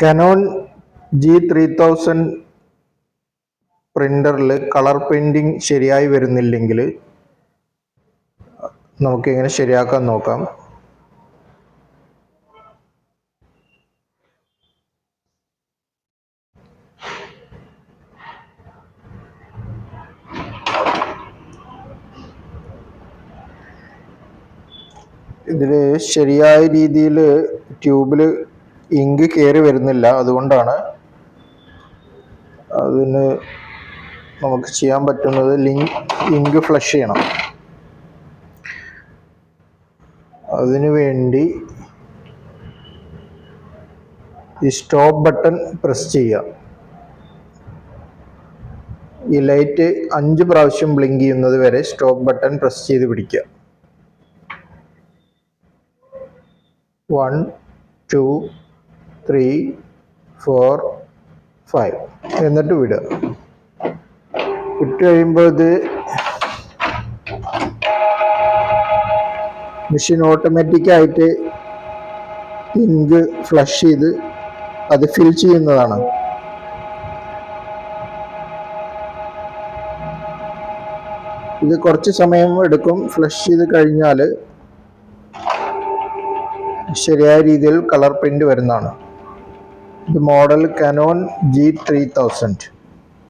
Canon G three thousand പ്രിന്ററിൽ colour printing ശരിയായി വരുന്നില്ലെങ്കിൽ നമുക്കിങ്ങനെ ശരിയാക്കാൻ നോക്കാം? ഇതിൽ ശരിയായ രീതിയിൽ ട്യൂബിൽ ഇങ്ക് കയറി വരുന്നില്ല. അതുകൊണ്ടാണ് അതിന് നമുക്ക് ചെയ്യാൻ പറ്റുന്നത് ലിങ്ക് ഇങ്ക് ഫ്ലഷ് ചെയ്യണം. അതിനു വേണ്ടി ഈ സ്റ്റോപ്പ് ബട്ടൺ പ്രസ് ചെയ്യുക. ഈ ലൈറ്റ് അഞ്ച് പ്രാവശ്യം ബ്ലിങ്ക് ചെയ്യുന്നത് വരെ സ്റ്റോപ്പ് ബട്ടൺ പ്രസ് ചെയ്ത് പിടിക്കുക. One two three four five എന്നിട്ട് വിടുക വിട്ട് കഴിയുമ്പോൾ ഇത് മെഷീൻ ഓട്ടോമാറ്റിക്കായിട്ട് ഇങ്ക് ഫ്ലഷ് ചെയ്ത് അത് ഫിൽ ചെയ്യുന്നതാണ്. ഇത് കുറച്ച് സമയം എടുക്കും. ഫ്ലഷ് ചെയ്ത് കഴിഞ്ഞാൽ ശരിയായ രീതിയിൽ കളർ പ്രിന്റ് വരുന്നതാണ്. ഇത് model Canon G three thousand